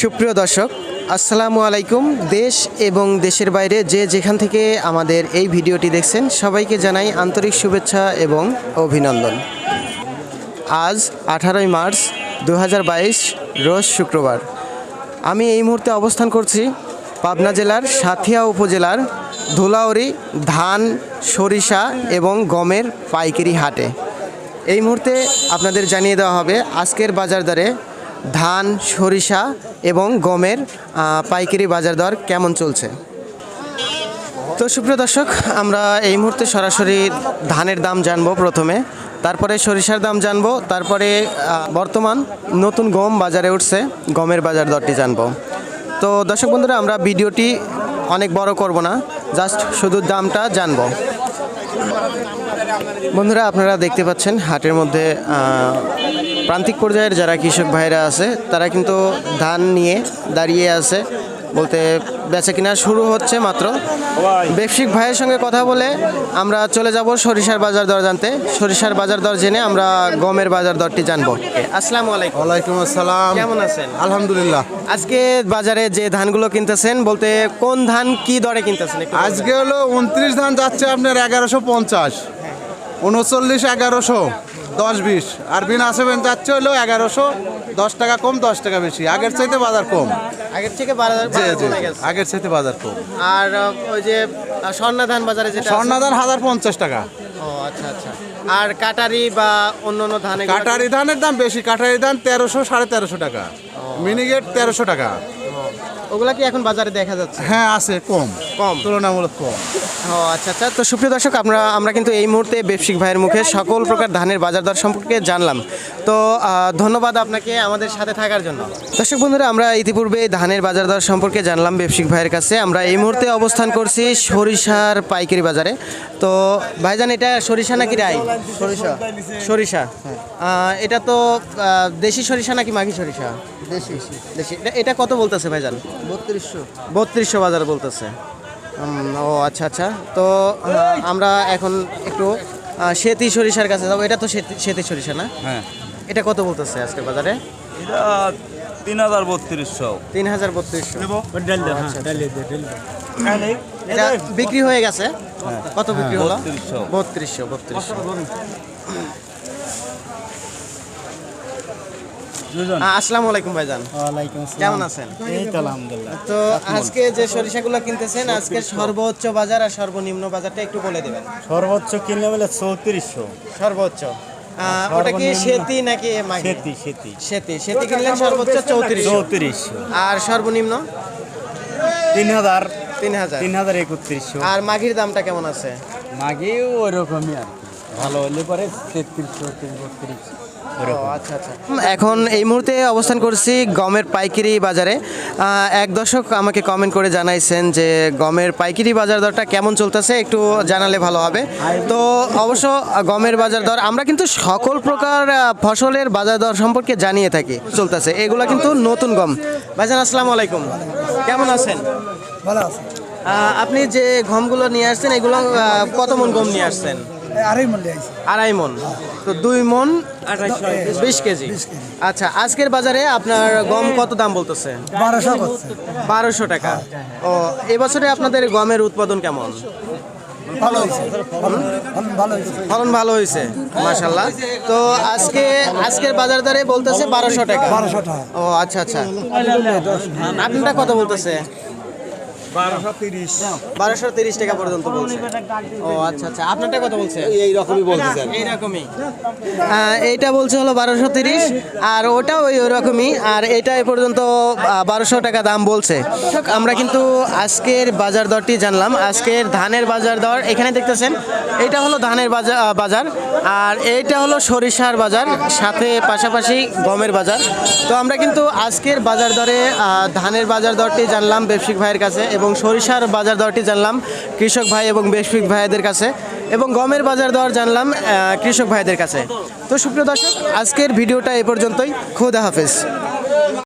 সুপ্রিয় দর্শক, আসসালামু আলাইকুম। দেশ এবং দেশের বাইরে যে যেখান থেকে আমাদের এই ভিডিওটি দেখছেন, সবাইকে জানাই আন্তরিক শুভেচ্ছা এবং অভিনন্দন। আজ আঠারোই মার্চ দু হাজার বাইশ, রোজ শুক্রবার। আমি এই মুহূর্তে অবস্থান করছি পাবনা জেলার সাথিয়া উপজেলার ধুলাউড়ি ধান, সরিষা এবং গমের পাইকারি হাটে। এই মুহূর্তে আপনাদের জানিয়ে দেওয়া হবে, আজকের বাজার দরে ধান, সরিষা এবং গমের পাইকারি বাজার দর কেমন চলছে? তো সুপ্রিয় দর্শক, আমরা এই মুহূর্তে সরাসরি ধানের দাম জানব প্রথমে। তারপরে সরিষার দাম জানব, তারপরে বর্তমান নতুন গম বাজারে উঠছে, গমের বাজার দরটি জানব। তো দর্শক বন্ধুরা, আমরা ভিডিওটি অনেক বড় করব না, জাস্ট শুধু দামটা জানব। বন্ধুরা, আপনারা দেখতে পাচ্ছেন হাটের মধ্যে প্রান্তিক পর্যায়ের যারা কৃষক ভাইরা আছে তারা কিন্তু ধান নিয়ে দাঁড়িয়ে আছে বলতে বেচা কিনা শুরু হচ্ছে মাত্র। ব্যবসায়িক ভাইয়ের সঙ্গে কথা বলে আমরা চলে যাব সরিষার বাজার দর জানতে। সরিষার বাজার দর জেনে আমরা গমের বাজার দরটি জানব। আসসালামু আলাইকুম। ওয়ালাইকুম আসসালাম। কেমন আছেন? আলহামদুলিল্লাহ। আজকে বাজারে যে ধানগুলো কিনতেছেন বলতে কোন ধান কি দরে কিনতেছেন আজকে হলো উনত্রিশ ধান যাচ্ছে আপনার এগারোশো পঞ্চাশ উনচল্লিশ এগারোশো। দশ বিশ। আর বিনা সেভেন যাচ্ছে হলো এগারোশো। দশ টাকা কম দশ টাকা বেশি। আগের চাইতে বাজার কম। আগের থেকে বাজার জি জি। আগের চাইতে বাজার কম। আর ওই যে আহ, স্বর্ণা ধান বাজারে যেটা আছে- স্বর্ণা ধান হাজার পঞ্চাশ টাকা। ও আচ্ছা আচ্ছা। আর কাটারি বা অন্য অন্য ধানে কাটারি ধানের দাম বেশি। কাটারি ধান তেরোশো সাড়ে তেরোশো টাকা। মিনিগেট তেরোশো টাকা। ওগুলা কি এখন বাজারে দেখা যাচ্ছে? হ্যাঁ আছে কম। কম। তুলনামূলক কম। ও আচ্ছা আচ্ছা। তো সুপ্রিয় দর্শক আমরা আমরা কিন্তু এই মুহূর্তে ব্যবসায়িক ভাইয়ের মুখে সকল প্রকার ধানের বাজার দর সম্পর্কে জানলাম। তো ধন্যবাদ আপনাকে আমাদের সাথে থাকার জন্য। দর্শক বন্ধুরা আমরা ইতিপূর্বে ধানের বাজার দর সম্পর্কে জানলাম ব্যবসায়িক ভাইয়ের কাছে। আমরা এই মুহূর্তে অবস্থান করছি সরিষার পাইকারি বাজারে। তো ভাইজান এটা সরিষা নাকি রাই? সরিষা। সরিষা। এটা তো দেশি সরিষা নাকি মাঘি সরিষা? দেশি। দেশি। এটা- কত বলতেছে ভাইজান? বত্রিশশো। বত্রিশশো বাজার বলতেছে। ও আচ্ছা আচ্ছা। তো আমরা এখন একটু সেতি সরিষার কাছে যাব। এটা তো সেতি- সেতি সরিষা না? হ্যাঁ। এটা কত বলতেছে আজকের বাজারে? এটা তিন হাজার বত্রিশশো। তিন হাজার বত্রিশশো। এটা বিক্রি হয়ে গেছে? কত বিক্রি হলো? বত্রিশশো। বত্রিশশো। বত্রিশশো আসসালামু আলাইকুম ভাইজান। ওয়ালাইকুম আসসালাম। কেমন আছেন? এই তো আলহামদুলিল্লাহ। তো আজকে যে সরিষাগুলো কিনতেছেন আজকের সর্বোচ্চ বাজার আর সর্বনিম্ন বাজারটা একটু বলে দেবেন। সর্বোচ্চ কিনলে বলে চৌত্রিশশো। সর্বোচ্চ। ওটা কি সেতি নাকি সেতি সেতি। সেতি। সেতি কিনলেন সর্বোচ্চ চৌত্রিশ চৌত্রিশশো। আর সর্বনিম্ন? তিন হাজার। তিন হাজার। তিন হাজার একত্রিশশো। আর মাঘির দামটা কেমন আছে? মাগে ওরকমই আর কি। ভালো হলে পরে তেত্রিশশো তিন আচ্ছা আচ্ছা। এখন এই মুহূর্তে অবস্থান করছি গমের পাইকারি বাজারে। এক দর্শক আমাকে কমেন্ট করে জানাইছেন যে গমের পাইকারি বাজার দরটা কেমন চলতেছে একটু জানালে ভালো হবে। তো অবশ্য গমের বাজার দর আমরা কিন্তু সকল প্রকার ফসলের বাজার দর সম্পর্কে জানিয়ে থাকি চলতেছে। এগুলো কিন্তু নতুন গম। ভাইজান আসসালামু আলাইকুম। কেমন আছেন? ভালো আছে। আহ, আপনি যে গমগুলো নিয়ে আসছেন এগুলো কত মন গম নিয়ে আসছেন? আড়াই মূল্যে আইছে। আড়াই মন? তো দুই মন বিশ কেজি? আচ্ছা আজকের বাজারে আপনার গম কত দাম বলতেছে? বারোশো বারোশো টাকা। ও এবছরে আপনাদের গমের উৎপাদন কেমন? ভালো ফলন ভালো হয়েছে। ফলন ভালো হয়েছে মাশাল্লাহ তো আজকে আজকের বাজার দরে বলতেছে বারোশো টাকা। বারোশো টাকা। ও আচ্ছা আচ্ছা। আপনারটা কত বলতেছে? বারোশো তিরিশ। টাকা পর্যন্ত বলছে। ও আচ্ছা আচ্ছা আপনারটা কত বলছে? এইরকমই বলতেছেন এইরকমই। এইটা বলছে হলো বারোশো তিরিশ আর ওটাও ওই ওরকমই আর এটা এ পর্যন্ত বারোশো টাকা দাম বলছে। আমরা কিন্তু আজকের বাজার দরটি জানলাম। আজকের ধানের বাজার দর এখানে দেখতেছেন এটা হলো ধানের বাজার বাজার আর এইটা হলো সরিষার বাজার সাথে পাশাপাশি গমের বাজার। তো আমরা কিন্তু আজকের বাজার দরে ধানের বাজার দরটি জানলাম ব্যবসায়িক ভাইয়ের কাছে এবং সরিষার বাজার দরটি জানলাম কৃষক ভাই এবং বেশিক ভাইদের কাছে এবং গমের বাজার দর জানলাম কৃষক ভাইদের কাছে। তো সুপ্রিয় দর্শক, আজকের ভিডিওটা এ পর্যন্তই। খোদা হাফেজ।